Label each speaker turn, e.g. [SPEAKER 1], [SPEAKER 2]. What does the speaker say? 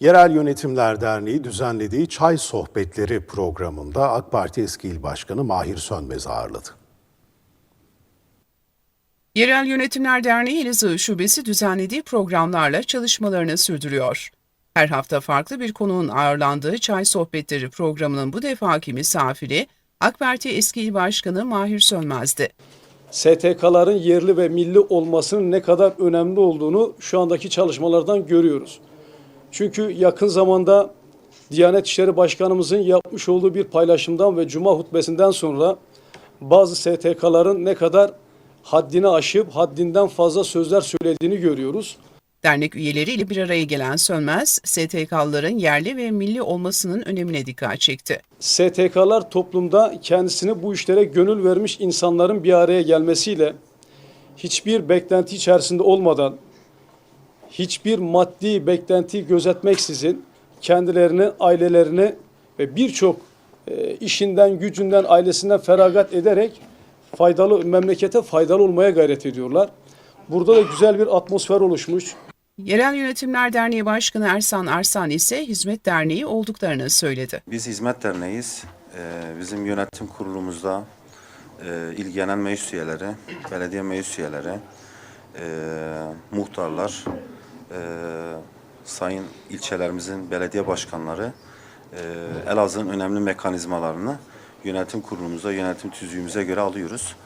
[SPEAKER 1] Yerel Yönetimler Derneği düzenlediği Çay Sohbetleri programında AK Parti eski il başkanı Mahir Sönmez ağırladı.
[SPEAKER 2] Yerel Yönetimler Derneği Elazığ Şubesi düzenlediği programlarla çalışmalarını sürdürüyor. Her hafta farklı bir konuğun ağırlandığı Çay Sohbetleri programının bu defaki misafiri AK Parti eski il başkanı Mahir Sönmez'di.
[SPEAKER 3] STK'ların yerli ve milli olmasının ne kadar önemli olduğunu şu andaki çalışmalardan görüyoruz. Çünkü yakın zamanda Diyanet İşleri Başkanımızın yapmış olduğu bir paylaşımdan ve Cuma hutbesinden sonra bazı STK'ların ne kadar haddini aşıp haddinden fazla sözler söylediğini görüyoruz.
[SPEAKER 2] Dernek üyeleriyle bir araya gelen Sönmez, STK'lıların yerli ve milli olmasının önemine dikkat çekti.
[SPEAKER 3] STK'lar toplumda kendisini bu işlere gönül vermiş insanların bir araya gelmesiyle hiçbir beklenti içerisinde olmadan, hiçbir maddi beklenti gözetmeksizin kendilerini, ailelerini ve birçok e, işinden, gücünden, ailesinden feragat ederek faydalı memlekete faydalı olmaya gayret ediyorlar. Burada da güzel bir atmosfer oluşmuş.
[SPEAKER 2] Yerel Yönetimler Derneği Başkanı Ersan Arsan ise Hizmet Derneği olduklarını söyledi.
[SPEAKER 4] Biz hizmet derneğiyiz. Ee, bizim yönetim kurulumuzda e, il genel meclis üyeleri, belediye meclis üyeleri, e, muhtarlar, e, sayın ilçelerimizin belediye başkanları e, Elazığ'ın önemli mekanizmalarını yönetim kurulumuza, yönetim tüzüğümüze göre alıyoruz.